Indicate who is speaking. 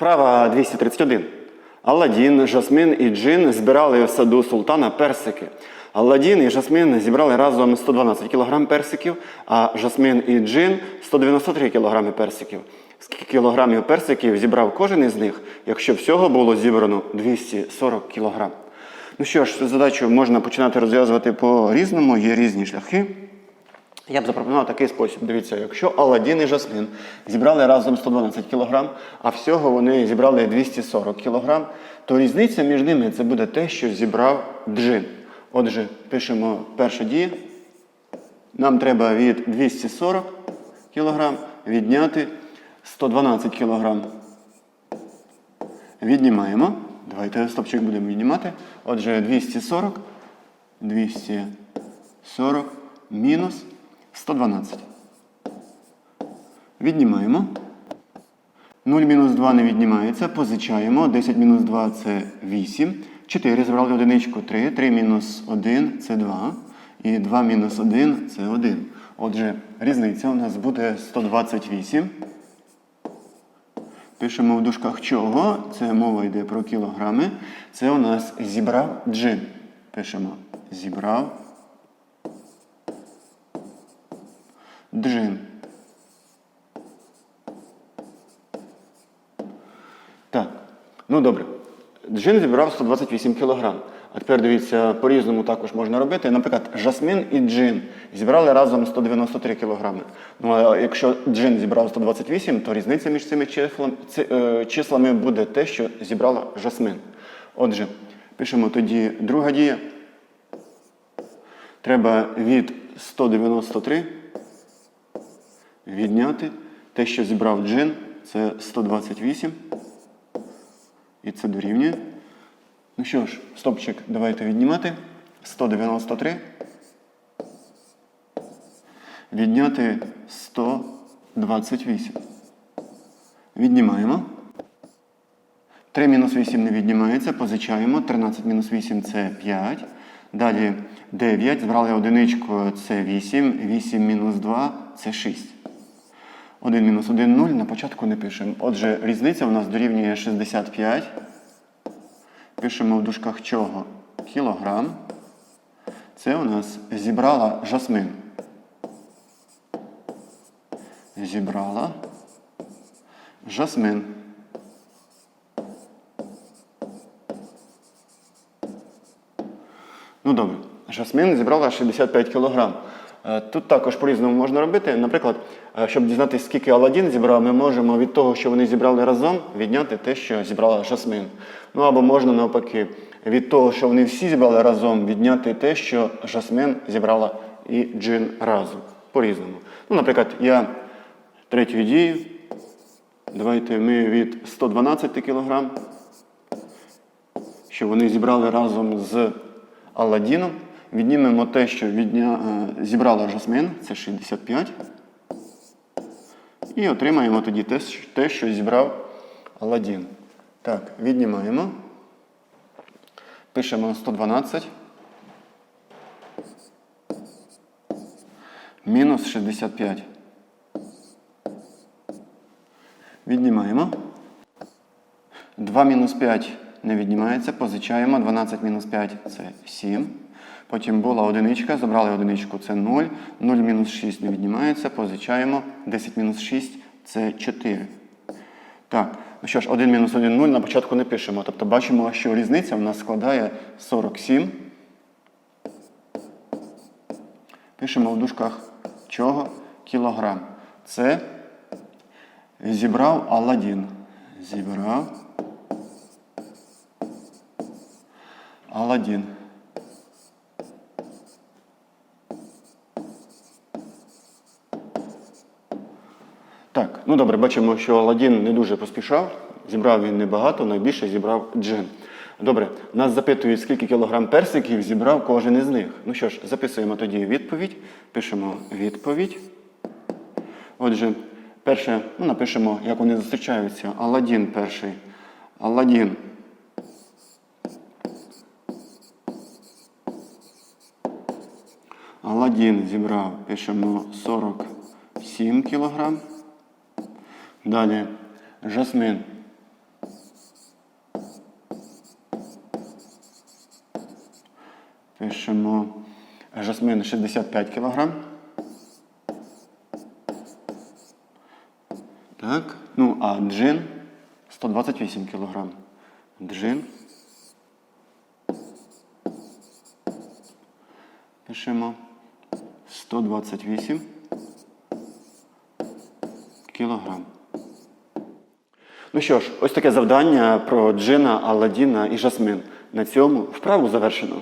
Speaker 1: Вправа 231. Алладін, Жасмин і Джин збирали в саду султана персики. Алладін і Жасмин зібрали разом 112 кг персиків, а Жасмин і Джин 193 кг персиків. Скільки кілограмів персиків зібрав кожен із них, якщо всього було зібрано 240 кг? Ну що ж, задачу можна починати розв'язувати по-різному, є різні шляхи. Я б запропонував такий спосіб. Дивіться, якщо Аладдін і Жасмин зібрали разом 112 кг, а всього вони зібрали 240 кг, то різниця між ними це буде те, що зібрав джин. Отже, пишемо перша дія. Нам треба від 240 кг відняти 112 кг. Віднімаємо. Давайте стопчик будемо віднімати. Отже, 240, 240 мінус 112. Віднімаємо. 0 мінус 2 не віднімається. Позичаємо. 10 мінус 2 це 8. 4 збрали одиничку 3. 3 мінус 1 це 2. І 2 мінус 1 це 1. Отже, різниця у нас буде 128. Пишемо в дужках чого. Це мова йде про кілограми. Це у нас зібрав джин. Пишемо зібрав джин. Так, ну добре. Джин зібрав 128 кг. А тепер дивіться, по-різному також можна робити. Наприклад, жасмин і джин зібрали разом 193 кг. Ну а якщо джин зібрав 128, то різниця між цими е, числами буде те, що зібрала жасмин. Отже, пишемо тоді друга дія. Треба від 193 відняти те, що зібрав джин, це 128. І це дорівнює. Ну що ж, стопчик, давайте віднімати. 193. Відняти 128. Віднімаємо. 3 мінус 8 не віднімається, позичаємо. 13 мінус 8 це 5. Далі 9. Збрали одиничку, це 8. 8 мінус 2 це 6. 1 мінус 1 0 на початку не пишемо. Отже, різниця у нас дорівнює 65. Пишемо в дужках чого? Кілограм. Це у нас зібрала жасмин. Зібрала жасмин. Ну добре, жасмин зібрала 65 кг. Е, Тут також по-різному можна робити. Наприклад, е, щоб дізнатися, скільки Аладдін зібрав, ми можемо від того, що вони зібрали разом, відняти те, що зібрала жасмин. Ну або можна навпаки, від того, що вони всі зібрали разом, відняти те, що жасмин зібрала і джин разом. По-різному. Ну, наприклад, я третьою дією. Давайте ми від 112 кг що вони зібрали разом з Аладдіном. Віднімемо те, що відня... е, зібрала Жасмин, це 65. І отримаємо тоді те, що- зібрав Аладдін. Так, віднімаємо. Пишемо 112. Мінус 65. Віднімаємо. 2 мінус 5 не віднімається, позичаємо. 12 мінус 5 це 7. Потім була одиничка, забрали одиничку, це 0. 0 мінус 6 не віднімається, позичаємо. 10 мінус 6 це 4. Так, ну що ж, 1 мінус 1 0 на початку не пишемо. Тобто бачимо, що різниця в нас складає 47. Пишемо в дужках чого? Кілограм. Це зібрав Аладдін. Зібрав Аладдін. Так, ну добре, бачимо, що Аладдін не дуже поспішав. Зібрав він небагато, найбільше зібрав джин. Добре, нас запитують, скільки кілограм персиків зібрав кожен із них. Ну що ж, записуємо тоді відповідь. Пишемо відповідь. Отже, перше, ну, напишемо, як вони зустрічаються. Аладдін перший. Аладдін. Аладдін зібрав, пишемо 47 кілограм. Далі жасмин. Пишемо жасмин 65 кілограм. Так, ну, а джин 128 кілограм, Джин. Пишемо 128 кілограм. Ну що ж, ось таке завдання про джина, Алладіна і жасмин. На цьому вправу завершено.